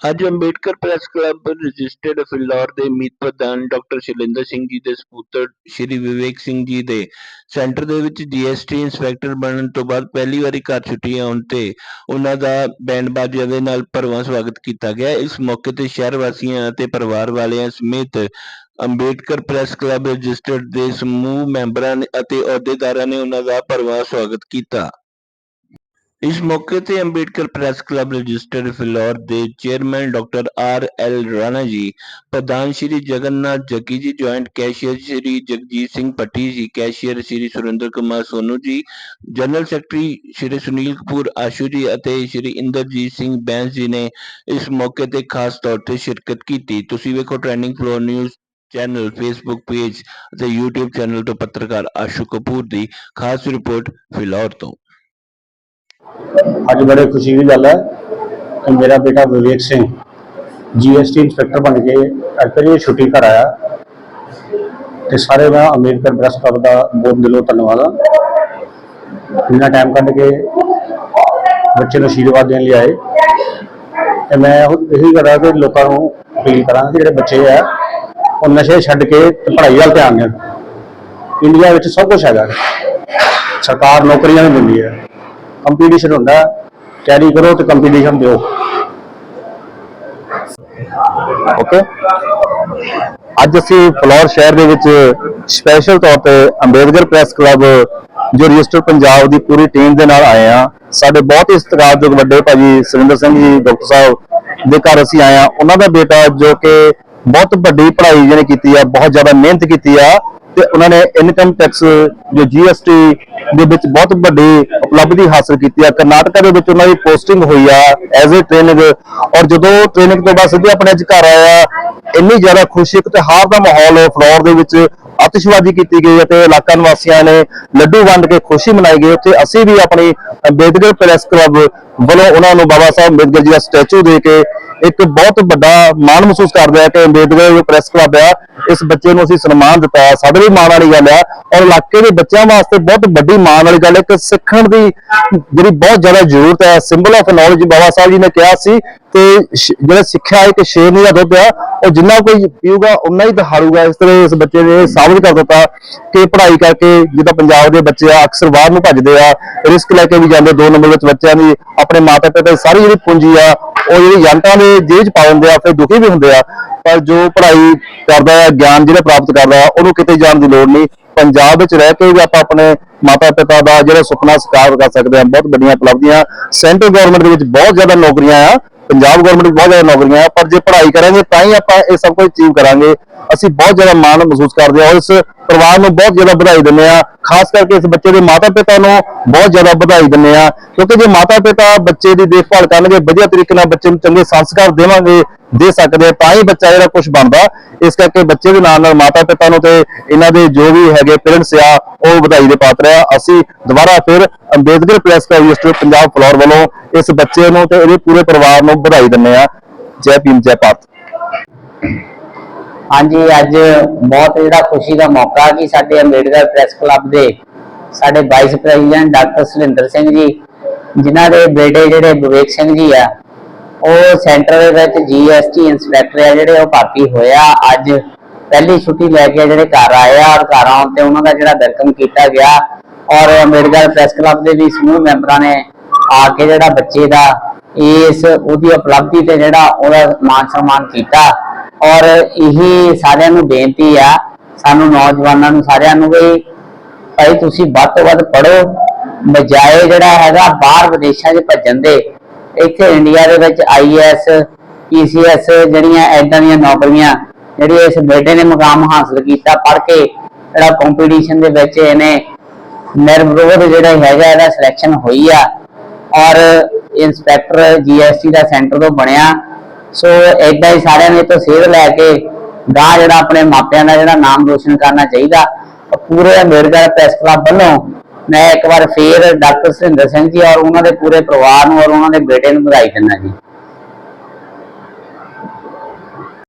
ਅੱਜ Ambedkar press club registered Phillaur ਦੇ ਮੀਤ ਪ੍ਰਧਾਨ ਡਾਕਟਰ ਸ਼ੈਲਿੰਦਰ ਸਿੰਘ ਜੀ ਦੇ ਸਪੁੱਤਰ ਸ਼੍ਰੀ ਵਿਵੇਕ ਸਿੰਘ ਜੀ ਦੇ ਸੈਂਟਰ ਦੇ ਵਿੱਚ ਜੀਐਸਟੀ ਇੰਸਪੈਕਟਰ ਬਣਨ ਤੋਂ ਬਾਅਦ ਪਹਿਲੀ ਵਾਰੀ ਘਰ ਛੁੱਟੀ ਆਉਣ ਤੇ ਉਹਨਾਂ ਦਾ ਬੈਂਡ ਬਾਜਿਆਂ ਦੇ ਨਾਲ ਭਰਵਾਂ ਸਵਾਗਤ ਕੀਤਾ ਗਿਆ। ਇਸ ਮੌਕੇ ਤੇ ਸ਼ਹਿਰ ਵਾਸੀਆਂ ਅਤੇ ਪਰਿਵਾਰ ਵਾਲਿਆਂ ਸਮੇਤ ਅੰਬੇਡਕਰ ਪ੍ਰੈਸ ਕਲੱਬ ਰਜਿਸਟਰਡ ਦੇ ਸਮੂਹ ਮੈਂਬਰਾਂ ਅਤੇ ਅਹੁਦੇਦਾਰਾਂ ਨੇ ਉਹਨਾਂ ਦਾ ਭਰਵਾਂ ਸਵਾਗਤ ਕੀਤਾ। ਇਸ ਮੌਕੇ ਤੇ Ambedkar press club registered Phillaur ਦੇ chairman doctor R L Rana ji, ਪ੍ਰਧਾਨ Shri Jagannath Jaggi ji, joint cashier Shri Jagjit Singh Patti ji, cashier Shri Surinder Kumar Sonu ji, general secretary Shri Sunil Kapoor Ashu ji ਅਤੇ ਸ਼੍ਰੀ ਇੰਦਰਜੀਤ ਸਿੰਘ ਬੈਂਸ ਜੀ ਨੇ ਇਸ ਮੌਕੇ ਤੇ ਖਾਸ ਤੌਰ ਤੇ ਸ਼ਿਰਕਤ ਕੀਤੀ। ਤੁਸੀਂ ਵੇਖੋ trending Phillaur news channel Facebook page ਅਤੇ YouTube ਚੈਨਲ ਤੋਂ ਪੱਤਰਕਾਰ ਆਸ਼ੂ ਕਪੂਰ ਦੀ ਖਾਸ ਰਿਪੋਰਟ ਫਿਲੌਰ ਤੋਂ। ਅੱਜ ਬੜੇ ਖੁਸ਼ੀ ਦੀ ਗੱਲ ਹੈ ਕਿ ਮੇਰਾ ਬੇਟਾ ਵਿਵੇਕ ਸਿੰਘ ਜੀਐਸਟੀ ਇੰਸਪੈਕਟਰ ਬਣ ਕੇ ਐਕਚੁਅਲੀ ਛੁੱਟੀ ਘਰ ਆਇਆ। ਤੇ ਸਾਰੇ ਮੈਂ ਅੰਬੇਡਕਰ ਪ੍ਰੈਸ ਕਲੱਬ ਦਾ ਬਹੁਤ ਦਿਲੋਂ ਧੰਨਵਾਦ ਹਾਂ। ਇੰਨਾ ਟਾਈਮ ਕੱਢ ਕੇ ਬੱਚੇ ਨੂੰ ਆਸ਼ੀਰਵਾਦ ਦੇਣ ਲਈ ਆਏ। ਤੇ ਮੈਂ ਇਹੀ ਕਰਾਂ ਕਿ ਲੋਕਾਂ ਨੂੰ ਅਪੀਲ ਕਰਾਂ ਕਿ ਜਿਹੜੇ ਬੱਚੇ ਆ, ਉਹ ਨਸ਼ੇ ਛੱਡ ਕੇ ਤੇ ਪੜ੍ਹਾਈ ਵੱਲ ਧਿਆਨ ਦੇਣ। ਇੰਡੀਆ ਵਿੱਚ ਸਭ ਕੁਝ ਹੈਗਾ। ਸਰਕਾਰ ਨੌਕਰੀਆਂ ਵੀ ਦਿੰਦੀ ਹੈ। ਕੰਪੀਟੀਸ਼ਨ ਹੁੰਦਾ ਕੈਰੀ ਕਰੋ ਤੇ ਕੰਪੀਟੀਸ਼ਨ ਦਿਓ। ਓਕੇ ਅੱਜ ਅਸੀਂ ਫਲੋਰ ਸ਼ਹਿਰ ਦੇ ਵਿੱਚ ਸਪੈਸ਼ਲ ਤੌਰ ਤੇ ਅੰਬੇਦਕਰ ਪ੍ਰੈਸ ਕਲੱਬ ਜੋ ਰਜਿਸਟਰ ਪੰਜਾਬ ਦੀ ਪੂਰੀ ਟੀਮ ਦੇ ਨਾਲ ਆਏ ਆ ਸਾਡੇ ਬਹੁਤ ਹੀ ਸਤਿਕਾਰਯੋਗ ਵੱਡੇ ਭਾਜੀ ਸੁਰਿੰਦਰ ਸਿੰਘ ਜੀ, ਡਾਕਟਰ ਸਾਹਿਬ ਦੇ ਘਰ ਅਸੀਂ ਆਏ ਆ ਉਹਨਾਂ ਦਾ ਬੇਟਾ ਜੋ ਕਿ ਬਹੁਤ ਵੱਡੀ ਪੜ੍ਹਾਈ ਜਿਹਨੇ ਕੀਤੀ ਆ, ਬਹੁਤ ਜ਼ਿਆਦਾ ਮਿਹਨਤ ਕੀਤੀ ਆ ਤੇ ਉਹਨਾਂ ਨੇ ਇਨਕਮ ਟੈਕਸ ਜੋ ਜੀਐਸਟੀ ਦੇ ਵਿੱਚ ਬਹੁਤ ਵੱਡੀ ਉਪਲਬਧੀ ਹਾਸਲ ਕੀਤੀ ਆ। ਕਰਨਾਟਕਾ ਦੇ ਵਿੱਚ ਉਹਨਾਂ ਦੀ ਪੋਸਟਿੰਗ ਹੋਈ ਆ ਐਜ਼ ਅ ਟ੍ਰੇਨਿੰਗ ਔਰ ਜਦੋਂ ਟ੍ਰੇਨਿੰਗ ਤੋਂ ਬਾਅਦ ਸਿੱਧੇ ਆਪਣੇ ਘਰ ਆਇਆ ਇੰਨੀ ਜ਼ਿਆਦਾ ਖੁਸ਼ੀ ਇੱਕ ਤਿਉਹਾਰ ਦਾ ਮਾਹੌਲ ਫਲੋਰ ਦੇ ਵਿੱਚ ਆਤਿਸ਼ਬਾਜ਼ੀ ਕੀਤੀ ਗਈ ਅਤੇ ਇਲਾਕਾ ਨਿਵਾਸੀਆਂ ਨੇ ਲੱਡੂ ਵੰਡ ਕੇ ਖੁਸ਼ੀ ਮਨਾਈ ਗਈ। ਉੱਥੇ ਅਸੀਂ ਵੀ ਆਪਣੀ ਅੰਬੇਦਕਰ ਪ੍ਰੈਸ ਕਲੱਬ ਵੱਲੋਂ ਉਹਨਾਂ ਨੂੰ ਬਾਬਾ ਸਾਹਿਬ ਅੰਬੇਦਕਰ ਜੀ ਦਾ ਸਟੈਚੂ ਦੇ ਕੇ ਇੱਕ ਬਹੁਤ ਵੱਡਾ ਮਾਣ ਮਹਿਸੂਸ ਕਰਦੇ ਆ ਕਿ ਅੰਬੇਦਕਰ ਜੋ ਪ੍ਰੈਸ ਕਲੱਬ ਆ, ਇਸ ਬੱਚੇ ਨੂੰ ਅਸੀਂ ਸਨਮਾਨ ਦਿੱਤਾ ਹੈ। ਸਾਡੇ ਲਈ ਮਾਣ ਵਾਲੀ ਗੱਲ ਆ। ਔਰ ਇਲਾਕੇ ਦੇ ਬੱਚਿਆਂ ਵਾਸਤੇ ਬਹੁਤ ਵੱਡੀ ਮਾਣ ਵਾਲੀ ਗੱਲ ਹੈ ਕਿ ਸਿੱਖਣ ਦੀ ਜਿਹੜੀ ਬਹੁਤ ਜ਼ਿਆਦਾ ਜ਼ਰੂਰਤ ਹੈ symbol of knowledge Baba Sahib ji ਨੇ ਕਿਹਾ ਸੀ ਕਿ ਜਿਹੜਾ ਸਿੱਖਿਆ ਇੱਕ ਸ਼ੇਰਨੀ ਦਾ ਦੁੱਧ ਆ, ਉਹ ਜਿੰਨਾ ਕੋਈ ਪੀਊਗਾ, ਉਨਾ ਹੀ ਦਹਾੜੂਗਾ। ਇਸ ਤਰ੍ਹਾਂ ਇਸ ਬੱਚੇ ਨੇ ਸਾਬਤ ਕਰ ਦਿੱਤਾ ਕਿ ਪੜ੍ਹਾਈ ਕਰਕੇ ਜਿੱਦਾਂ ਪੰਜਾਬ ਦੇ ਬੱਚੇ ਆ, ਅਕਸਰ ਬਾਹਰ ਨੂੰ ਭੱਜਦੇ ਆ ਰਿਸਕ ਲੈ ਕੇ ਵੀ ਜਾਂਦੇ ਦੋ ਨੰਬਰ ਵਿੱਚ ਬੱਚਿਆਂ ਦੀ ਆਪਣੇ ਮਾਤਾ ਪਿਤਾ ਦੀ ਸਾਰੀ ਜਿਹੜੀ ਪੂੰਜੀ ਆ, ਉਹ ਜਿਹੜੀ ਏਜੰਟਾਂ ਦੇ ਜੇਬ 'ਚ ਪਾ ਦਿੰਦੇ ਆ, ਫਿਰ ਦੁਖੀ ਵੀ ਹੁੰਦੇ ਆ। ਪਰ ਜੋ ਪੜ੍ਹਾਈ ਕਰਦਾ ਹੈ ਗਿਆਨ ਜਿਹੜਾ ਪ੍ਰਾਪਤ ਕਰਦਾ ਉਹਨੂੰ ਕਿਤੇ ਜਾਣ ਦੀ ਲੋੜ ਨਹੀਂ। ਪੰਜਾਬ ਵਿੱਚ ਰਹਿ ਕੇ ਵੀ ਆਪਾਂ ਆਪਣੇ ਮਾਤਾ ਪਿਤਾ ਦਾ ਜਿਹੜਾ ਸੁਪਨਾ ਸਾਕਾਰ ਕਰ ਸਕਦੇ ਹਾਂ ਬਹੁਤ ਵੱਡੀਆਂ ਉਪਲਬਧੀਆਂ। ਸੈਂਟਰ ਗਵਰਨਮੈਂਟ ਦੇ ਵਿੱਚ ਬਹੁਤ ਜ਼ਿਆਦਾ ਨੌਕਰੀਆਂ ਆ। ਪੰਜਾਬ ਗਵਰਨਮੈਂਟ ਬਹੁਤ ਜ਼ਿਆਦਾ ਨੌਕਰੀਆਂ ਆ। ਪਰ ਜੇ ਪੜ੍ਹਾਈ ਕਰਾਂਗੇ, ਤਾਂ ਹੀ ਆਪਾਂ ਇਹ ਸਭ ਕੁਝ ਅਚੀਵ ਕਰਾਂਗੇ। ਅਸੀਂ ਬਹੁਤ ਜ਼ਿਆਦਾ ਮਾਣ ਮਹਿਸੂਸ ਕਰਦੇ ਹਾਂ ਔਰ ਇਸ ਪਰਿਵਾਰ ਨੂੰ ਬਹੁਤ ਜ਼ਿਆਦਾ ਵਧਾਈ ਦਿੰਦੇ ਆ ਖਾਸ ਕਰਕੇ ਇਸ ਬੱਚੇ ਦੇ ਮਾਤਾ ਪਿਤਾ ਨੂੰ ਬਹੁਤ ਜ਼ਿਆਦਾ ਵਧਾਈ ਦਿੰਦੇ ਆ ਕਿਉਂਕਿ ਜੇ ਮਾਤਾ ਪਿਤਾ ਬੱਚੇ ਦੀ ਦੇਖਭਾਲ ਕਰਨਗੇ ਵਧੀਆ ਤਰੀਕੇ ਨਾਲ ਬੱਚੇ ਨੂੰ ਚੰਗੇ ਸੰਸਕਾਰ ਦੇਵਾਂਗੇ ਦੇ ਸਕਦੇ ਆ, ਤਾਂ ਹੀ ਬੱਚਾ ਜਿਹੜਾ ਕੁਝ ਬਣਦਾ। ਇਸ ਕਰਕੇ ਬੱਚੇ ਦੇ ਨਾਲ ਨਾਲ ਮਾਤਾ ਪਿਤਾ ਨੂੰ ਤੇ ਇਹਨਾਂ ਦੇ ਜੋ ਵੀ ਹੈਗੇ ਪੇਰੈਂਟਸ ਆ ਉਹ ਵਧਾਈ ਦੇ ਪਾਤਰ ਆ। ਅਸੀਂ ਦੁਬਾਰਾ ਫਿਰ ਅੰਬੇਦਕਰ ਪ੍ਰੈਸ ਕਲੱਬ ਪੰਜਾਬ ਫਲੋਰ ਵੱਲੋਂ ਇਸ ਬੱਚੇ ਨੂੰ ਤੇ ਇਹਦੇ ਪੂਰੇ ਪਰਿਵਾਰ ਨੂੰ ਵਧਾਈ ਦਿੰਦੇ ਆ ਜੈ ਭੀਮ ਜੈ ਭਾਰਤ। ਹਾਂਜੀ, ਅੱਜ ਬਹੁਤ ਜਿਹੜਾ ਖੁਸ਼ੀ ਦਾ ਮੌਕਾ ਕਿ ਸਾਡੇ ਅੰਬੇਡਕਰ ਪ੍ਰੈਸ ਕਲੱਬ ਦੇ ਸਾਡੇ vice president doctor Surinder Singh ji, ਜਿਨ੍ਹਾਂ ਦੇ ਬੇਟੇ ਜਿਹੜੇ ਵਿਵੇਕ ਸਿੰਘ ਜੀ ਆ, ਉਹ ਸੈਂਟਰ ਦੇ ਵਿੱਚ ਜੀਐਸਟੀ ਇੰਸਪੈਕਟਰ ਆ ਜਿਹੜੇ ਉਹ ਭਰਤੀ ਹੋਇਆ ਅੱਜ ਪਹਿਲੀ ਛੁੱਟੀ ਲੈ ਕੇ ਜਿਹੜੇ ਘਰ ਆਏ ਆ ਔਰ ਘਰ ਆਉਣ ਤੇ ਉਹਨਾਂ ਦਾ ਜਿਹੜਾ ਵੈਲਕਮ ਕੀਤਾ ਗਿਆ। ਔਰ ਅੰਬੇਡਕਰ ਪ੍ਰੈਸ ਕਲੱਬ ਦੇ ਵੀ ਸਮੂਹ ਮੈਂਬਰਾਂ ਨੇ ਆ ਕੇ ਜਿਹੜਾ ਬੱਚੇ ਦਾ ਇਸ ਉਹਦੀ ਉਪਲਬਧੀ ਤੇ ਜਿਹੜਾ ਉਹਦਾ ਮਾਨ ਸਨਮਾਨ ਕੀਤਾ। ਔਰ ਇਹੀ ਸਾਰਿਆਂ ਨੂੰ ਬੇਨਤੀ ਆ, ਸਾਨੂੰ ਨੌਜਵਾਨਾਂ ਨੂੰ ਸਾਰਿਆਂ ਨੂੰ ਵੀ ਭਾਈ ਤੁਸੀਂ ਵੱਧ ਤੋਂ ਵੱਧ ਪੜੋ ਬਜਾਏ ਜਿਹੜਾ ਹੈਗਾ ਬਾਹਰ ਵਿਦੇਸ਼ਾਂ 'ਚ ਭੱਜਣ ਦੇ। ਇੱਥੇ ਇੰਡੀਆ ਦੇ ਵਿੱਚ ਆਈਐਸ ਪੀਸੀਐਸ ਜਿਹੜੀਆਂ ਐਦਾਂ ਦੀਆਂ ਨੌਕਰੀਆਂ, ਜਿਹੜੀ ਇਸ ਬੇਟੇ ਨੇ ਮੁਕਾਮ ਹਾਸਲ ਕੀਤਾ ਪੜ੍ਹ ਕੇ, ਜਿਹੜਾ ਕੰਪੀਟੀਸ਼ਨ ਦੇ ਵਿੱਚ ਇਹਨੇ ਨਿਰਵਿਰੋਧ ਜਿਹੜਾ ਹੈਗਾ ਇਹਦਾ ਸਿਲੈਕਸ਼ਨ ਹੋਈ ਆ। ਔਰ ਇੰਸਪੈਕਟਰ ਜੀਐਸਟੀ ਦਾ ਸੈਂਟਰ ਤੋਂ ਬਣਿਆ। ਸੋ ਏਦਾਂ ਹੀ ਸਾਰਿਆਂ ਨੇ ਇਹ ਤੋਂ ਸੇਧ ਲੈ ਕੇ ਗਾਂ ਜਿਹੜਾ ਆਪਣੇ ਮਾਪਿਆਂ ਦਾ ਜਿਹੜਾ ਨਾਮ ਰੋਸ਼ਨ ਕਰਨਾ ਚਾਹੀਦਾ ਪੂਰੇ ਅੰਬੇਡਕਰ ਪ੍ਰੈਸ ਕਲੱਬ ਵੱਲੋਂ। ਮੈਂ ਇੱਕ ਵਾਰ ਫੇਰ ਡਾਕਟਰ ਸੁਰਿੰਦਰ ਸਿੰਘ ਜੀ ਔਰ ਉਹਨਾਂ ਦੇ ਪੂਰੇ ਪਰਿਵਾਰ ਨੂੰ ਔਰ ਉਹਨਾਂ ਦੇ ਬੇਟੇ ਨੂੰ ਵਧਾਈ ਦਿੰਦਾ ਜੀ।